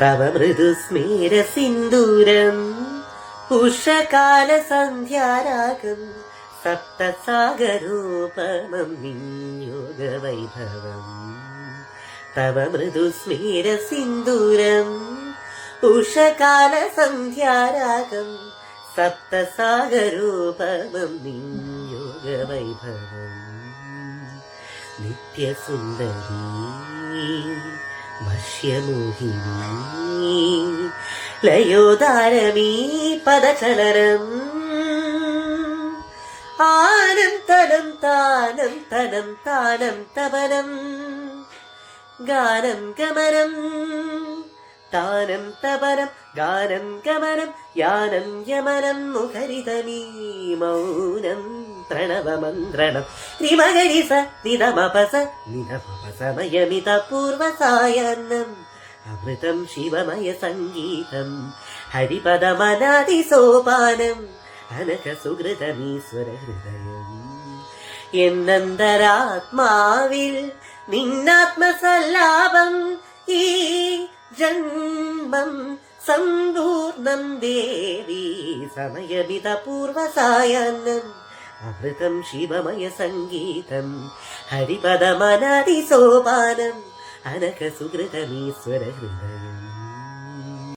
തവ മൃദുസ്മീര സിന്ദൂരം ഉഷകാലസന്ധ്യാരാഗം സന്ധ്യാരാഗം യോഗവൈഭവം തവ മൃദുസ്മീര സിന്ദൂരം ഉഷകാലസന്ധ്യാരാഗം സന്ധ്യാരാഗം യോഗവൈഭവം നിത്യസുന്ദരീ. വശ്യമോഹിനി ലയോദാരമീ പദചലരം annum തനം താനം തനം താനം തപനം. ഗാനം ഗമനം താനം തപനം ഗാനം ഗമനം യാനം യമനം മുഖരിതമീ മൗനം. പ്രണവമന്ത്രണം രിമകരിസ നിതമപസ നിതമപസമയമിത പൂർവസായന്നം അമൃതം ശിവമയ സംഗീതം. ഹരിപദമനാദി സോപാനം. അനക സുഹൃതമീശ്വര ഹൃദയം. എന്നന്തരാത്മാവിൽ നിന്നാത്മസല്ലാപം. ഈ ജന്മം സമ്പൂർണം ദേവി സമയമിത പൂർവസായാന്നം അമൃതം ശിവമയ സംഗീതം. ഹരിപദമനാദി സോപാനം. അനക സുഹൃതമീശ്വര ഹൃദയം.